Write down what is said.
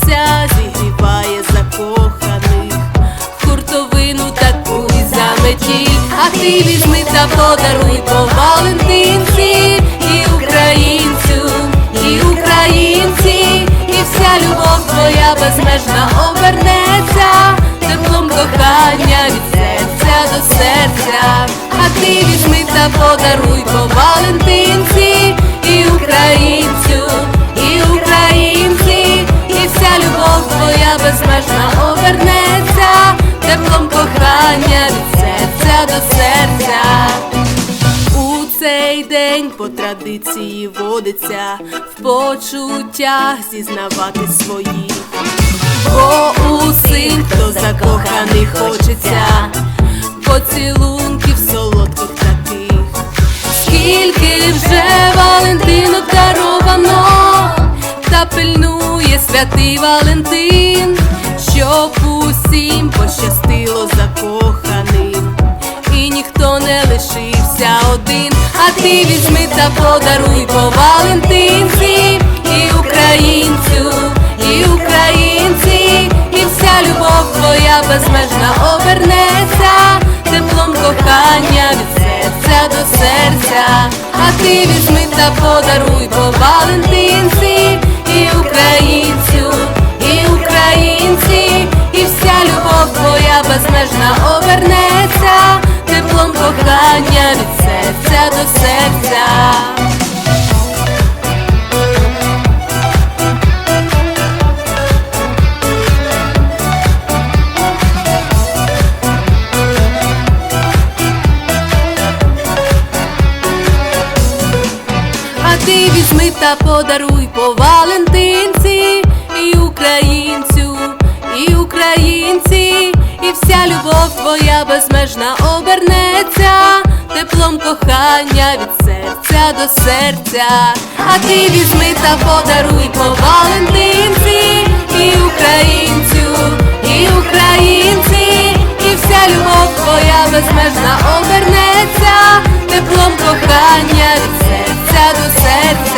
серця зігріває закоханих. Хуртовину таку і заметі, а ти візьми та подаруй по Валентинці. І українцю, і українці, і вся любов твоя безмежна обернеться, теплом кохання від серця до серця, а ти візьми та подаруй по Валентинці. Твоя безмежна обернеться теплом кохання від серця до серця. У цей день по традиції водиться в почуттях зізнавати свої. Бо усім, хто закоханий хочеться, поцілунків солодких таких. Скільки вже Валентинок даровано, та пильнує святий Валентин, щоб усім пощастило закоханим, і ніхто не лишився один, а ти візьми та подаруй по Валентинці, і українцю, і українці, і вся любов твоя безмежна обернеться. Теплом кохання від серця до серця, а ти візьми та подаруй по Валентинці, українцю, і українці, і вся любов твоя безмежна обернеться теплом кохання від серця до серця. Ти візьми та подаруй по Валентинці. І українцю, і українці, і вся любов твоя безмежна обернеться. Теплом кохання від серця до серця. А ти візьми та подаруй по Валентинці. І українцю, і українці, і вся любов твоя безмежна обернеться. Теплом кохання від серця до серця.